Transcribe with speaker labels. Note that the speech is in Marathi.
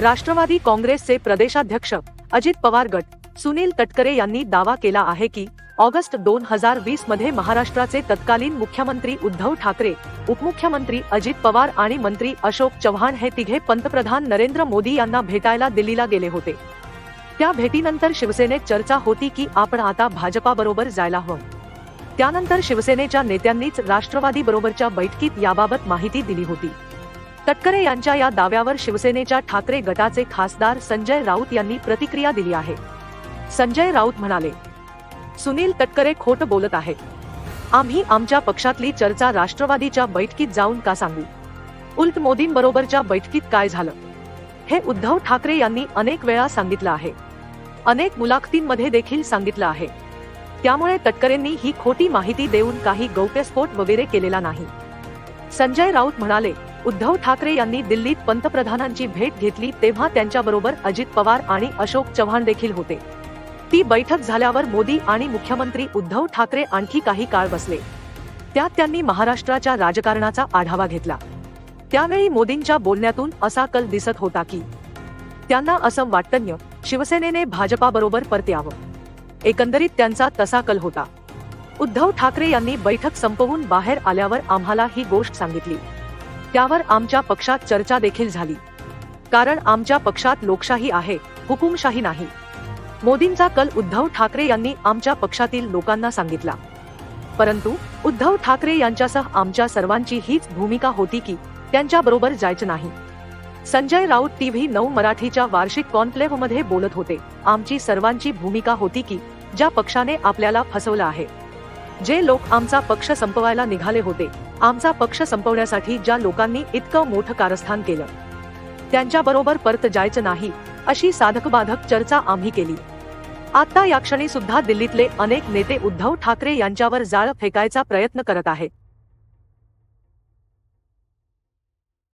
Speaker 1: राष्ट्रवादी काँग्रेसचे प्रदेशाध्यक्ष अजित पवार गट सुनील तटकरे यांनी दावा केला आहे की ऑगस्ट दोन हजार वीसमध्ये महाराष्ट्राचे तत्कालीन मुख्यमंत्री उद्धव ठाकरे उपमुख्यमंत्री अजित पवार आणि मंत्री अशोक चव्हाण हे तिघे पंतप्रधान नरेंद्र मोदी यांना भेटायला दिल्लीला गेले होते. त्या भेटीनंतर शिवसेनेत चर्चा होती की आपण आता भाजपाबरोबर जायला हवं. त्यानंतर शिवसेनेच्या नेत्यांनीच राष्ट्रवादी बरोबरच्या बैठकीत याबाबत माहिती दिली होती. तटकरे यांच्या या दाव्यावर शिवसेनेच्या ठाकरे गटाचे खासदार संजय राऊत यांनी प्रतिक्रिया दिली आहे. संजय राऊत म्हणाले सुनील तटकरे खोट बोलत आहे आम्ही आमच्या पक्षातली चर्चा राष्ट्रवादीच्या बैठकीत जाऊन का सांगू? उलट मोदींबरोबरच्या बैठकीत काय झालं? हे उद्धव ठाकरे यांनी अनेक वेळा सांगितलं आहे. अनेक मुलाखतींमध्ये देखील सांगितलं आहे. त्यामुळे तटकरेंनी ही खोटी माहिती देऊन काही गौप्यस्फोट वगैरे केलेला नाही. संजय राऊत म्हणाले उद्धव ठाकरे यांनी दिल्लीत पंतप्रधानांची भेट घेतली तेव्हा त्यांच्याबरोबर अजित पवार आणि अशोक चव्हाण देखील होते. ती बैठक झाल्यावर मोदी आणि मुख्यमंत्री उद्धव ठाकरे आणखी काही काळ बसले. त्यात त्यांनी महाराष्ट्राच्या राजकारणाचा आढावा घेतला. त्यावेळी मोदींच्या बोलण्यातून असा कल दिसत होता की त्यांना असं वाटतन्य शिवसेनेने भाजपाबरोबर परत यावं एकंदरीत त्यांचा तसा कल होता. उद्धव ठाकरे यांनी बैठक संपवून बाहेर आल्यावर आम्हाला ही गोष्ट सांगितली. त्यावर आमच्या पक्षात चर्चा देखील झाली. कारण आमच्या पक्षात लोकशाही आहे हुकुमशाही नाही. मोदींचा कल उद्धव ठाकरे यांनी आमच्या पक्षातील लोकांना सांगितला. परंतु उद्धव ठाकरे यांच्यासह आमच्या सर्वांची हीच भूमिका होती की त्यांच्याबरोबर जायचं नाही. संजय राऊत टीव्ही नऊ मराठीच्या वार्षिक कॉन्क्लेव्हमध्ये बोलत होते. आमची सर्वांची भूमिका होती की ज्या पक्षाने आपल्याला फसवलं आहे. जे लोक आमचा पक्ष संपवायला निघाले होते आमचा पक्ष संपवण्यासाठी ज्या लोकांनी इतकं मोठं कारस्थान केलं त्यांच्याबरोबर परत जायचं नाही अशी साधकबाधक चर्चा आम्ही केली. आता या क्षणी सुद्धा दिल्लीतले अनेक नेते उद्धव ठाकरे यांच्यावर जाळ फेकायचा प्रयत्न करत आहेत.